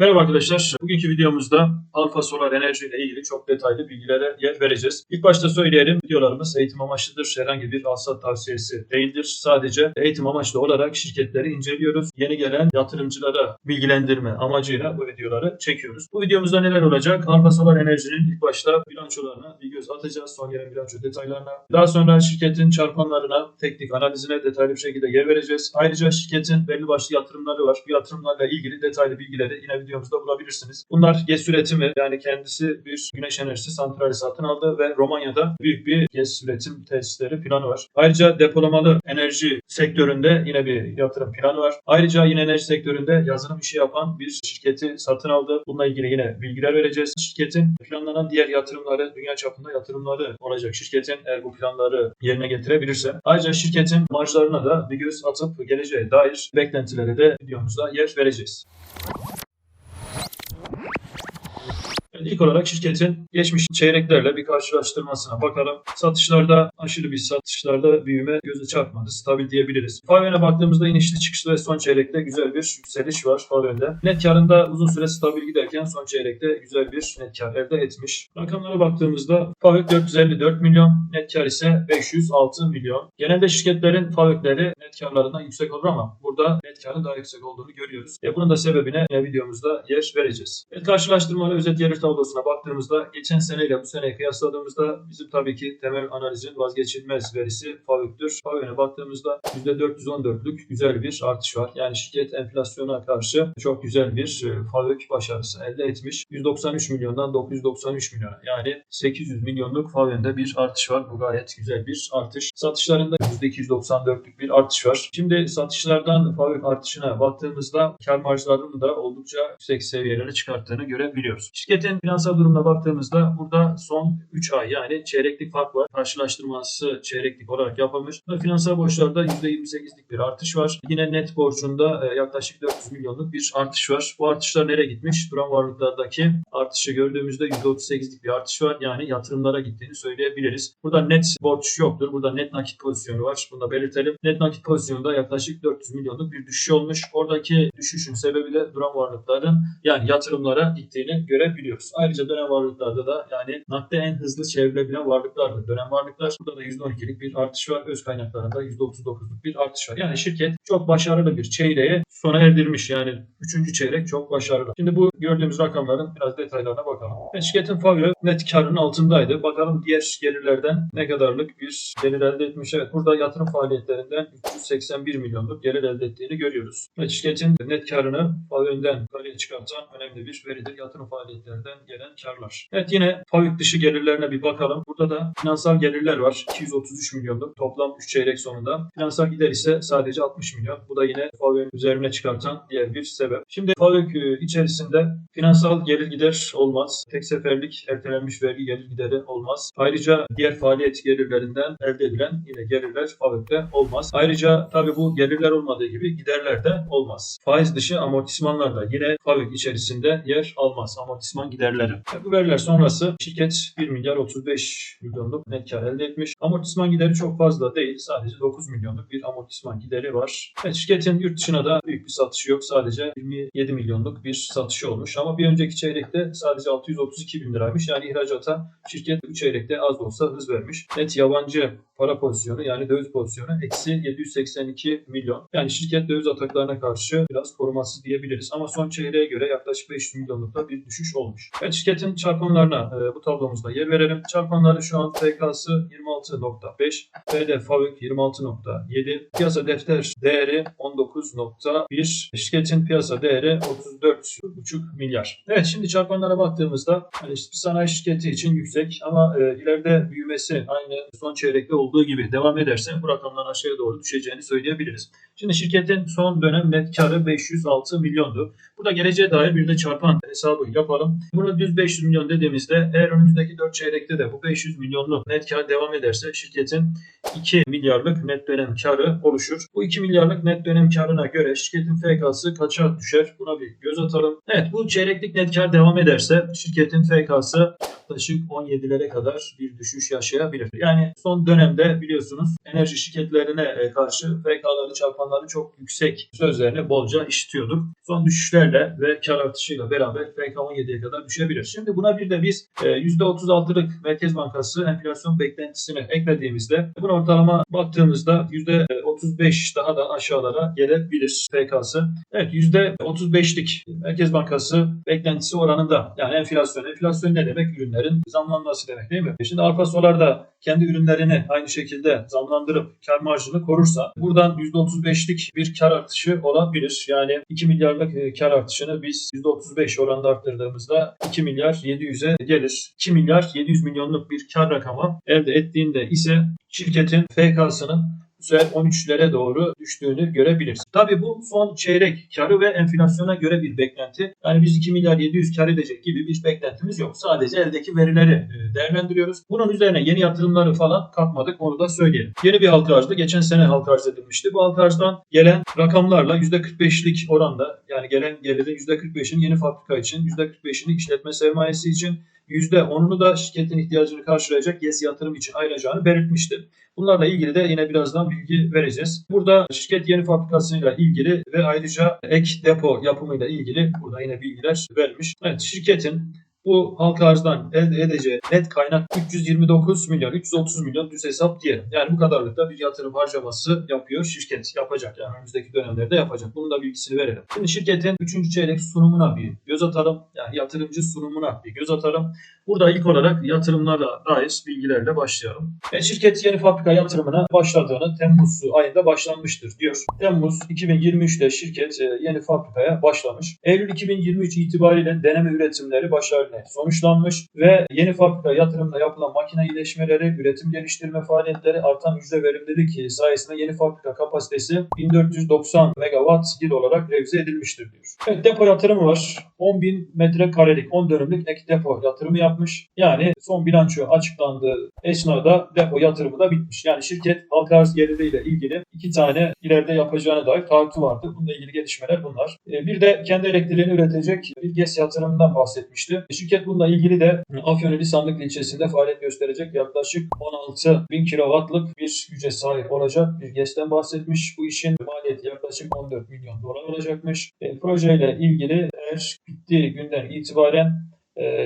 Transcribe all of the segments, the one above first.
Merhaba arkadaşlar. Bugünkü videomuzda Alfa Solar Enerji ile ilgili çok detaylı bilgilere yer vereceğiz. İlk başta söyleyelim. Videolarımız eğitim amaçlıdır. Herhangi bir alsat tavsiyesi değildir. Sadece eğitim amaçlı olarak şirketleri inceliyoruz. Yeni gelen yatırımcılara bilgilendirme amacıyla bu videoları çekiyoruz. Bu videomuzda neler olacak? Alfa Solar Enerji'nin ilk başta bilançolarına bir göz atacağız. Son gelen bilanço detaylarına. Daha sonra şirketin çarpanlarına, teknik analizine detaylı bir şekilde yer vereceğiz. Ayrıca şirketin belli başlı yatırımları var. Bu yatırımlarla ilgili detaylı bilgileri yine videomuzda bulabilirsiniz. Bunlar GES üretimi yani kendisi bir güneş enerjisi santrali satın aldı ve Romanya'da büyük bir GES üretim tesisleri planı var. Ayrıca depolamalı enerji sektöründe yine bir yatırım planı var. Ayrıca yine enerji sektöründe yazılım işi yapan bir şirketi satın aldı. Bununla ilgili yine bilgiler vereceğiz. Şirketin planlanan diğer yatırımları, dünya çapında yatırımları olacak. Şirketin eğer bu planları yerine getirebilirse. Ayrıca şirketin marjlarına da bir göz atıp geleceğe dair beklentilere de videomuzda yer vereceğiz. Evet, İlk olarak şirketin geçmiş çeyreklerle bir karşılaştırmasına bakalım. Satışlarda aşırı bir satışlarda büyüme göze çarpmadı. Stabil diyebiliriz. Faven'e baktığımızda inişli çıkışlı ve son çeyrekte güzel bir yükseliş var Faven'de. Net karında uzun süre stabil giderken son çeyrekte güzel bir net kar elde etmiş. Rakamlara baktığımızda Favök 454 milyon, net kar ise 506 milyon. Genelde şirketlerin Favökleri net karlarından yüksek olur ama burada net karın daha yüksek olduğunu görüyoruz. E bunun da sebebine videomuzda yer vereceğiz. Evet, karşılaştırmalı özet gelir tablosuna baktığımızda geçen seneyle bu seneyi kıyasladığımızda bizim tabii ki temel analizin vazgeçilmez verisi FAVÖK'tür. FAVÖK'e baktığımızda %414'lük güzel bir artış var. Yani şirket enflasyona karşı çok güzel bir e, FAVÖK başarısı elde etmiş. 193 milyondan 993 milyona yani 800 milyonluk FAVÖK'de bir artış var. Bu gayet güzel bir artış. Satışlarında %294'lük bir artış var. Şimdi satışlardan FAVÖK artışına baktığımızda kar marjlarının da oldukça yüksek seviyelere çıkarttığını görebiliyoruz. Şirketin finansal durumuna baktığımızda burada son 3 ay yani çeyreklik fark var. Karşılaştırması çeyreklik olarak yapılmış. Finansal borçlarda %28'lik bir artış var. Yine net borcunda e, yaklaşık 400 milyonluk bir artış var. Bu artışlar nereye gitmiş? Duran varlıklardaki artışı gördüğümüzde %38'lik bir artış var. Yani yatırımlara gittiğini söyleyebiliriz. Burada net borç yoktur. Burada net nakit pozisyonu var. Bunu da belirtelim. Net nakit pozisyonunda yaklaşık 400 milyonluk bir düşüş olmuş. Oradaki düşüşün sebebi de duran varlıkların yani yatırımlara gittiğini görebiliyoruz. Ayrıca dönem varlıklarda da yani nakde en hızlı çevrilebilen varlıklardır. Dönem varlıklar burada da %12'lik bir artış var. Öz kaynaklarında %39'luk bir artış var. Yani şirket çok başarılı bir çeyreğe sona erdirmiş. Yani 3. çeyrek çok başarılı. Şimdi bu gördüğümüz rakamların biraz detaylarına bakalım. Evet, şirketin FAVÖ net karının altındaydı. Bakalım diğer gelirlerden ne kadarlık bir gelir elde etmiş. Evet burada yatırım faaliyetlerinden 381 milyonluk gelir elde ettiğini görüyoruz. Şirketin net karını FAVÖ'nden yukarıya çıkartan önemli bir veridir. Yatırım faaliyetlerinden gelen karlar. Evet yine FAVÖK dışı gelirlerine bir bakalım. Burada da finansal gelirler var. 233 milyonluk toplam 3 çeyrek sonunda. Finansal gider ise sadece 60 milyon. Bu da yine FAVÖK'ün üzerine çıkartan diğer bir sebep. Şimdi FAVÖK içerisinde finansal gelir gider olmaz. Tek seferlik ertelenmiş vergi gelir gideri olmaz. Ayrıca diğer faaliyet gelirlerinden elde edilen yine gelirler FAVÖK'te olmaz. Ayrıca tabii bu gelirler olmadığı gibi giderler de olmaz. Faiz dışı amortismanlar da yine FAVÖK içerisinde yer almaz. Amortisman giderleri. E, Bu veriler sonrası şirket 1 milyar 35 milyonluk net kar elde etmiş. Amortisman gideri çok fazla değil. Sadece 9 milyonluk bir amortisman gideri var. Evet, şirketin yurt dışına da büyük bir satışı yok. Sadece 27 milyonluk bir satışı olmuş. Ama bir önceki çeyrekte sadece 632 bin liraymış. Yani ihracata şirket bu çeyrekte az da olsa hız vermiş. Net yabancı para pozisyonu yani döviz pozisyonu eksi 782 milyon. Yani şirket döviz ataklarına karşı biraz korumasız diyebiliriz. Ama son çeyreğe göre yaklaşık 500 milyonlukta bir düşüş olmuş. Evet şirketin çarpanlarına e, bu tablomuzda yer verelim. Çarpanları şu an FK'sı 26.5, PD FAVÖK 26.7, piyasa defter değeri 19.1, şirketin piyasa değeri 34.5 milyar. Evet şimdi çarpanlara baktığımızda hani işte sanayi şirketi için yüksek ama e, ileride büyümesi aynı son çeyrekte olduğu gibi devam ederse bu rakamların aşağıya doğru düşeceğini söyleyebiliriz. Şimdi şirketin son dönem net karı 506 milyondu. Burada geleceğe dair bir de çarpan hesabı yapalım. Bunu düz 500 milyon dediğimizde eğer önümüzdeki 4 çeyrekte de bu 500 milyonluk net kar devam ederse şirketin 2 milyarlık net dönem karı oluşur. Bu 2 milyarlık net dönem karına göre şirketin FK'sı kaça düşer? Buna bir göz atalım. Evet bu çeyreklik net kar devam ederse şirketin FK'sı yaklaşık 17'lere kadar bir düşüş yaşayabilir. Yani son dönemde biliyorsunuz enerji şirketlerine e, karşı FK'ları çarpan oranları çok yüksek sözlerini bolca işitiyorduk. Son düşüşlerle ve kar artışıyla beraber FK 17'ye kadar düşebilir. Şimdi buna bir de biz e, %36'lık Merkez Bankası enflasyon beklentisini eklediğimizde bunun ortalama baktığımızda %35 daha da aşağılara gelebilir FK'sı. Evet %35'lik Merkez Bankası beklentisi oranında yani enflasyon. Enflasyon ne demek? Ürünlerin zamlanması demek değil mi? E Şimdi Arpa Solar da kendi ürünlerini aynı şekilde zamlandırıp kar marjını korursa buradan %35'lik bir kar artışı olabilir. Yani 2 milyarlık e, kar artışını biz %35 oranda arttırdığımızda 2 milyar 700'e gelir. 2 milyar 700 milyonluk bir kar rakamı elde ettiğinde ise şirketin FK'sının sefer 13'lere doğru düştüğünü görebiliriz. Tabii bu son çeyrek karı ve enflasyona göre bir beklenti. Yani biz 2 milyar 700 kar edecek gibi bir beklentimiz yok. Sadece eldeki verileri e, değerlendiriyoruz. Bunun üzerine yeni yatırımları falan katmadık onu da söyleyelim. Yeni bir halka arzdı. Geçen sene halka arz edilmişti. Bu halka arzdan gelen rakamlarla %45'lik oranda yani gelen gelirin %45'ini yeni fabrika için, %45'ini işletme sermayesi için, %10'unu da şirketin ihtiyacını karşılayacak YES yatırım için ayıracağını belirtmişti. Bunlarla ilgili de yine birazdan bilgi vereceğiz. Burada şirket yeni fabrikasıyla ilgili ve ayrıca ek depo yapımıyla ilgili burada yine bilgiler vermiş. Evet şirketin bu halka arzdan elde edeceği net kaynak 329 milyon, 330 milyon düz hesap diyelim. Yani bu kadarlıkta bir yatırım harcaması yapıyor şirket. Yapacak yani önümüzdeki dönemlerde yapacak. Bunun da bilgisini verelim. Şimdi şirketin 3. çeyrek sunumuna bir göz atalım. Yani yatırımcı sunumuna bir göz atalım. Burada ilk olarak yatırımlara dair bilgilerle başlayalım. E, şirket yeni fabrika yatırımına başladığını Temmuz ayında başlanmıştır diyor. Temmuz 2023'te şirket e, yeni fabrikaya başlamış. Eylül 2023 itibariyle deneme üretimleri sonuçlanmış ve yeni fabrika yatırımda yapılan makine iyileşmeleri, üretim geliştirme faaliyetleri artan yüzde verimlilik sayesinde yeni fabrika kapasitesi 1490 megawatt yıl olarak revize edilmiştir diyor. Evet, depo yatırımı var. 10.000 metrekarelik 10 dönümlük ek depo yatırımı yapmış. Yani son bilanço açıklandığı esnada depo yatırımı da bitmiş. Yani şirket halka arz geliriyle ilgili iki tane ileride yapacağına dair taahhütü vardı. Bununla ilgili gelişmeler bunlar. E, Bir de kendi elektriğini üretecek bir GES yatırımından bahsetmişti. Şirket bununla ilgili de Afyoneli Sandıklı ilçesinde faaliyet gösterecek yaklaşık 16 bin kilowattlık bir güce sahip olacak bir GES'ten bahsetmiş. Bu işin maliyeti yaklaşık 14 milyon dolar olacakmış. E, projeyle ilgili eğer bittiği günden itibaren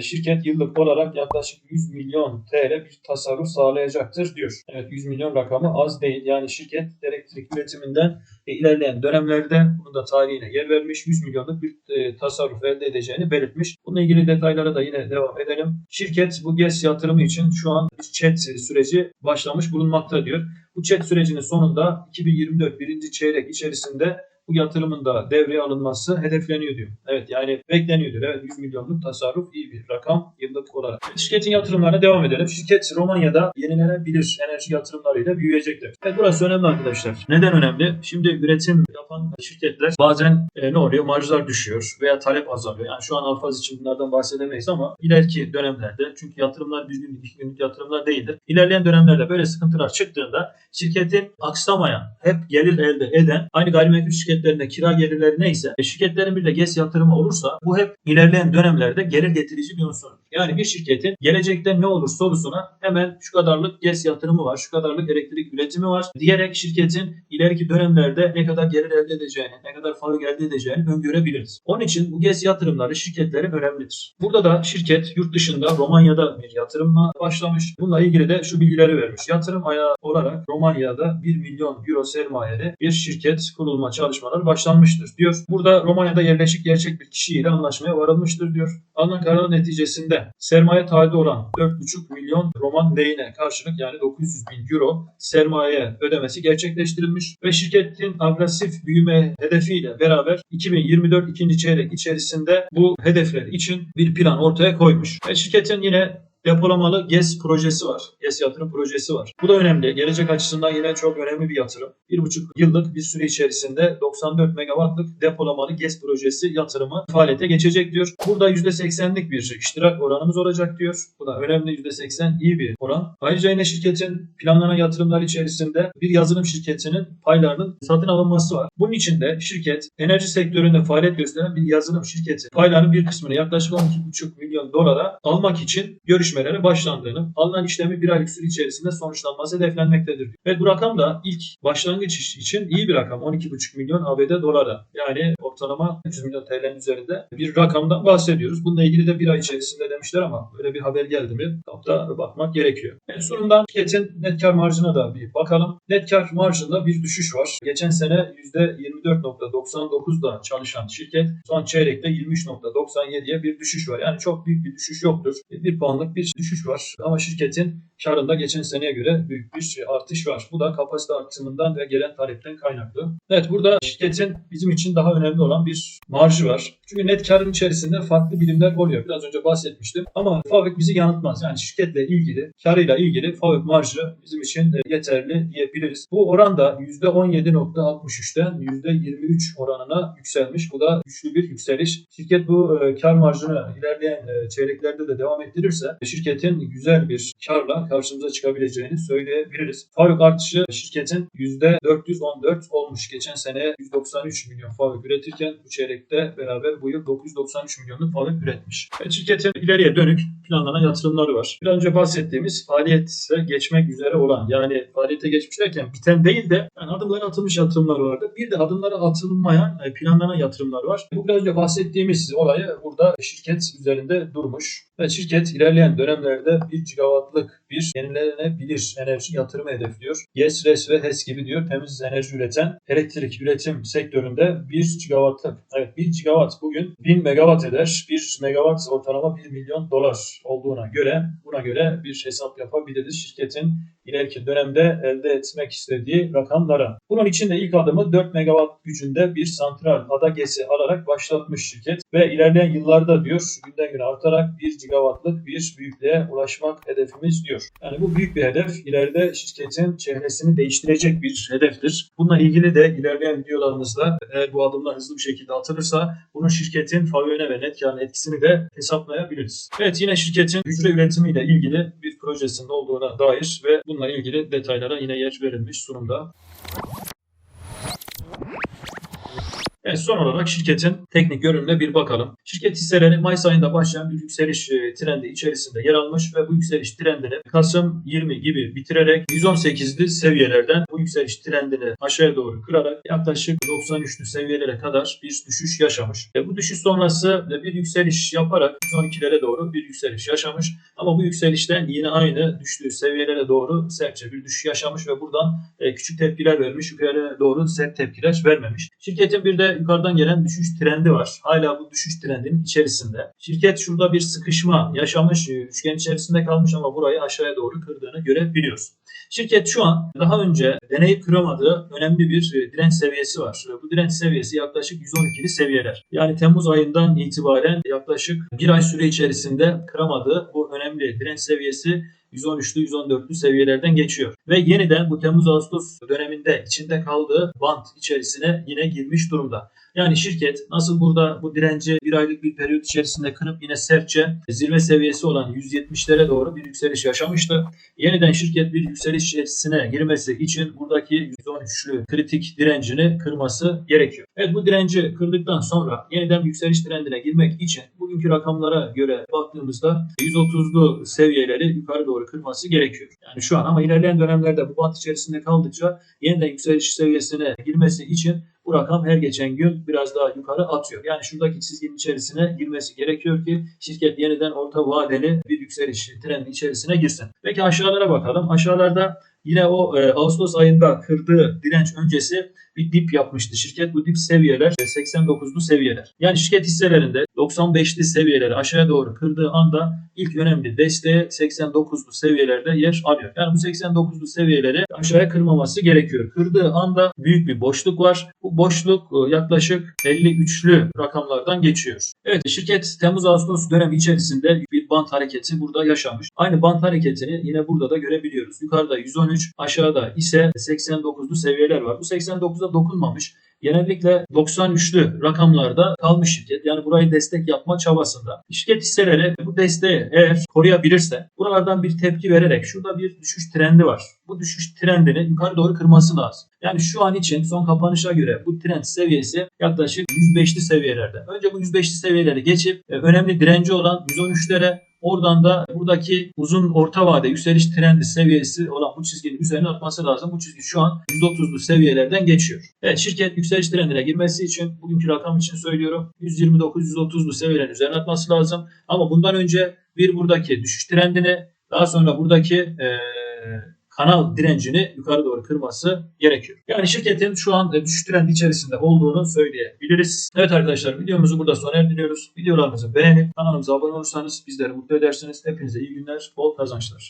şirket yıllık olarak yaklaşık 100 milyon TL bir tasarruf sağlayacaktır diyor. Evet 100 milyon rakamı az değil. Yani şirket elektrik üretiminden e, ilerleyen dönemlerde bunun da tarihine yer vermiş 100 milyonluk bir e, tasarruf elde edeceğini belirtmiş. Bununla ilgili detaylara da yine devam edelim. Şirket bu GES yatırımı için şu an bir chat süreci başlamış bulunmakta diyor. Bu chat sürecinin sonunda 2024 birinci çeyrek içerisinde bu yatırımın da devreye alınması hedefleniyor diyor. Evet yani bekleniyor diyor. Evet 100 milyonluk tasarruf iyi bir rakam yıllık olarak. Şirketin yatırımlarına devam edelim. Şirket Romanya'da yenilenebilir enerji yatırımlarıyla büyüyecektir. Evet burası önemli arkadaşlar. Neden önemli? Şimdi üretim yapan şirketler bazen e, ne oluyor? Marjlar düşüyor veya talep azalıyor. Yani şu an Alfaz için bunlardan bahsedemeyiz ama ileriki dönemlerde çünkü yatırımlar bir günlük, iki günlük yatırımlar değildir. İlerleyen dönemlerde böyle sıkıntılar çıktığında şirketin aksamayan, hep gelir elde eden aynı gayrimenkul şirketlerinde kira gelirleri neyse e, şirketlerin bir de GES yatırımı olursa bu hep ilerleyen dönemlerde gelir getirici bir unsur. Yani bir şirketin gelecekte ne olur sorusuna hemen şu kadarlık GES yatırımı var, şu kadarlık elektrik üretimi var diyerek şirketin ileriki dönemlerde ne kadar gelir elde edeceğini, ne kadar fayda elde edeceğini öngörebiliriz. Onun için bu GES yatırımları şirketlerin önemlidir. Burada da şirket yurt dışında Romanya'da bir yatırımla başlamış. Bununla ilgili de şu bilgileri vermiş. Yatırım ayağı olarak Romanya'da 1 milyon euro sermayeli bir şirket kurulma çalışmaları başlanmıştır diyor. Burada Romanya'da yerleşik gerçek bir kişiyle anlaşmaya varılmıştır diyor. Alınan kararın neticesinde sermaye taahhüdü olan 4,5 milyon Roman lehine karşılık yani 900 bin euro sermaye ödemesi gerçekleştirilmiş ve şirketin agresif büyüme hedefiyle beraber 2024 ikinci çeyrek içerisinde bu hedefler için bir plan ortaya koymuş. Ve şirketin yine depolamalı GES projesi var. GES yatırım projesi var. Bu da önemli. Gelecek açısından yine çok önemli bir yatırım. 1,5 yıllık bir süre içerisinde 94 megawattlık depolamalı GES projesi yatırımı faaliyete geçecek diyor. Burada %80'lik bir iştirak oranımız olacak diyor. Bu da önemli %80 iyi bir oran. Ayrıca yine şirketin planlanan yatırımlar içerisinde bir yazılım şirketinin paylarının satın alınması var. Bunun için de şirket enerji sektöründe faaliyet gösteren bir yazılım şirketi paylarının bir kısmını yaklaşık 12,5 milyon dolara almak için görüş görüşmelere başlandığını, alınan işlemi bir aylık süre içerisinde sonuçlanması hedeflenmektedir. Ve bu rakam da ilk başlangıç için iyi bir rakam. 12,5 milyon ABD dolara. Yani ortalama 300 milyon TL'nin üzerinde bir rakamdan bahsediyoruz. Bununla ilgili de bir ay içerisinde demişler ama böyle bir haber geldi mi? Kapta bakmak gerekiyor. En sonunda şirketin net kar marjına da bir bakalım. Net kar marjında bir düşüş var. Geçen sene %24.99'da çalışan şirket son çeyrekte 23.97'ye bir düşüş var. Yani çok büyük bir düşüş yoktur. Bir puanlık bir düşüş var. Ama şirketin karında geçen seneye göre büyük bir artış var. Bu da kapasite artımından ve gelen talepten kaynaklı. Evet burada şirketin bizim için daha önemli olan bir marjı var. Çünkü net karın içerisinde farklı birimler oluyor. Biraz önce bahsetmiştim. Ama FAVÖK bizi yanıltmaz. Yani şirketle ilgili, karıyla ilgili FAVÖK marjı bizim için e, yeterli diyebiliriz. Bu oran da %17.63'ten %23 oranına yükselmiş. Bu da güçlü bir yükseliş. Şirket bu e, kar marjını ilerleyen e, çeyreklerde de devam ettirirse şirketin güzel bir karla karşımıza çıkabileceğini söyleyebiliriz. FAVÖK artışı şirketin %414 olmuş. Geçen sene 193 milyon FAVÖK üretirken bu çeyrekte beraber bu yıl 993 milyonluk FAVÖK üretmiş. Evet, şirketin ileriye dönük planlanan yatırımları var. Biraz önce bahsettiğimiz faaliyete geçmek üzere olan yani faaliyete geçmiş derken biten değil de yani adımları atılmış yatırımlar vardı. Bir de adımları atılmayan e, planlanan yatırımlar var. Bu biraz önce bahsettiğimiz olayı burada şirket üzerinde durmuş. Ve şirket ilerleyen dönemlerde 1 gigawattlık bir yenilenebilir enerji yatırımı hedefliyor. YES, RES ve HES gibi diyor temiz enerji üreten elektrik üretim sektöründe 1 gigawattlık. Evet 1 gigawatt bugün 1000 megawatt eder. 1 megawatt ortalama 1 milyon dolar olduğuna göre buna göre bir hesap yapabiliriz. Şirketin ileriki dönemde elde etmek istediği rakamlara. Bunun için de ilk adımı 4 megawatt gücünde bir santral ADAGES'i alarak başlatmış şirket ve ilerleyen yıllarda diyor günden güne artarak 1 gigawattlık bir büyüklüğe ulaşmak hedefimiz diyor. Yani bu büyük bir hedef. İleride şirketin çehresini değiştirecek bir hedeftir. Bununla ilgili de ilerleyen videolarımızda eğer bu adımlar hızlı bir şekilde atılırsa bunun şirketin FAVÖN'e ve net karın etkisini de hesaplayabiliriz. Evet yine şirketin hücre üretimiyle ilgili bir projesinde olduğuna dair ve bununla ilgili detaylara yine yer verilmiş sunumda. Evet, son olarak şirketin teknik görünümüne bir bakalım. Şirket hisseleri Mayıs ayında başlayan bir yükseliş e, trendi içerisinde yer almış ve bu yükseliş trendini Kasım 20 gibi bitirerek 118'li seviyelerden bu yükseliş trendini aşağıya doğru kırarak yaklaşık 93'lü seviyelere kadar bir düşüş yaşamış. E, bu düşüş sonrası bir yükseliş yaparak 112'lere doğru bir yükseliş yaşamış. Ama bu yükselişten yine aynı düştüğü seviyelere doğru sertçe bir düşüş yaşamış ve buradan e, küçük tepkiler vermiş. Yukarı doğru sert tepkiler vermemiş. Şirketin bir de yukarıdan gelen düşüş trendi var. Hala bu düşüş trendinin içerisinde. Şirket şurada bir sıkışma yaşamış, e, üçgen içerisinde kalmış ama burayı aşağıya doğru kırdığını görebiliyoruz. Şirket şu an daha önce deneyip kıramadığı önemli bir e, direnç seviyesi var. E, Bu direnç seviyesi yaklaşık 112'li seviyeler. Yani Temmuz ayından itibaren yaklaşık bir ay süre içerisinde kıramadığı bu önemli direnç seviyesi 113'lü 114'lü seviyelerden geçiyor. Ve yeniden bu Temmuz-Ağustos döneminde içinde kaldığı bant içerisine yine girmiş durumda. Yani şirket nasıl burada bu direnci bir aylık bir periyot içerisinde kırıp yine sertçe zirve seviyesi olan 170'lere doğru bir yükseliş yaşamıştı. Yeniden şirket bir yükseliş içerisine girmesi için buradaki 113'lü kritik direncini kırması gerekiyor. Evet bu direnci kırdıktan sonra yeniden yükseliş trendine girmek için bugünkü rakamlara göre baktığımızda 130'lu seviyeleri yukarı doğru kırması gerekiyor. Yani şu an ama ilerleyen dönemlerde bu bant içerisinde kaldıkça yeniden yükseliş seviyesine girmesi için bu rakam her geçen gün biraz daha yukarı atıyor. Yani şuradaki çizginin içerisine girmesi gerekiyor ki şirket yeniden orta vadeli bir yükseliş trendi içerisine girsin. Peki aşağılara bakalım. Aşağılarda yine o e, Ağustos ayında kırdığı direnç öncesi bir dip yapmıştı şirket. Bu dip seviyeler 89'lu seviyeler. Yani şirket hisselerinde 95'li seviyeleri aşağıya doğru kırdığı anda ilk önemli desteği 89'lu seviyelerde yer alıyor. Yani bu 89'lu seviyeleri aşağıya kırmaması gerekiyor. Kırdığı anda büyük bir boşluk var. Bu boşluk e, yaklaşık 53'lü rakamlardan geçiyor. Evet şirket Temmuz-Ağustos dönemi içerisinde bant hareketi burada yaşamış. Aynı bant hareketini yine burada da görebiliyoruz. Yukarıda 113, aşağıda ise 89'lu seviyeler var. Bu 89'a dokunmamış. Genellikle 93'lü rakamlarda kalmış şirket. Yani burayı destek yapma çabasında. Şirket hisseleri bu desteği eğer koruyabilirse buralardan bir tepki vererek şurada bir düşüş trendi var. Bu düşüş trendini yukarı doğru kırması lazım. Yani şu an için son kapanışa göre bu trend seviyesi yaklaşık 105'li seviyelerde. Önce bu 105'li seviyeleri geçip e, önemli direnci olan 113'lere Oradan da buradaki uzun orta vade yükseliş trendi seviyesi olan bu çizginin üzerine atması lazım. Bu çizgi şu an 130'lu seviyelerden geçiyor. Evet şirket yükseliş trendine girmesi için bugünkü rakam için söylüyorum 129-130'lu seviyelerin üzerine atması lazım. Ama bundan önce bir buradaki düşüş trendini daha sonra buradaki eee, kanal direncini yukarı doğru kırması gerekiyor. Yani şirketin şu an düşüş trendi içerisinde olduğunu söyleyebiliriz. Evet arkadaşlar videomuzu burada sona erdiriyoruz. Videolarımızı beğenip kanalımıza abone olursanız bizleri mutlu edersiniz. Hepinize iyi günler, bol kazançlar.